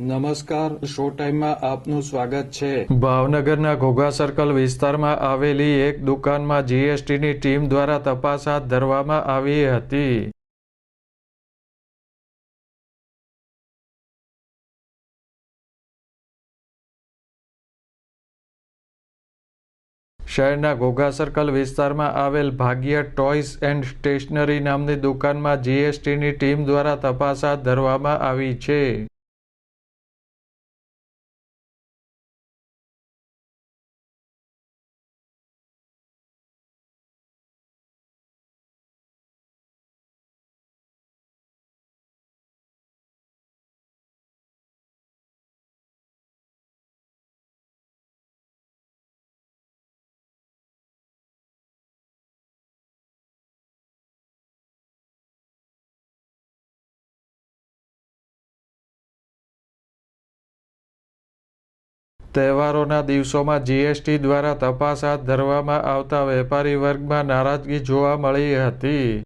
નમસ્કાર શો ટાઈમમાં આપનું સ્વાગત છે. ભાવનગરના ઘોઘા સર્કલ વિસ્તારમાં આવેલી એક દુકાનમાં જીએસટીની ટીમ દ્વારા તપાસ હાથ ધરવામાં આવી હતી. શહેરના ઘોઘા સર્કલ વિસ્તારમાં આવેલ ભાગ્ય ટોયસ એન્ડ સ્ટેશનરી નામની દુકાનમાં જીએસટીની ટીમ દ્વારા તપાસ હાથ ધરવામાં આવી છે. તહેવારોના દિવસોમાં જીએસટી દ્વારા તપાસ હાથ ધરવામાં આવતા વેપારી વર્ગમાં નારાજગી જોવા મળી હતી.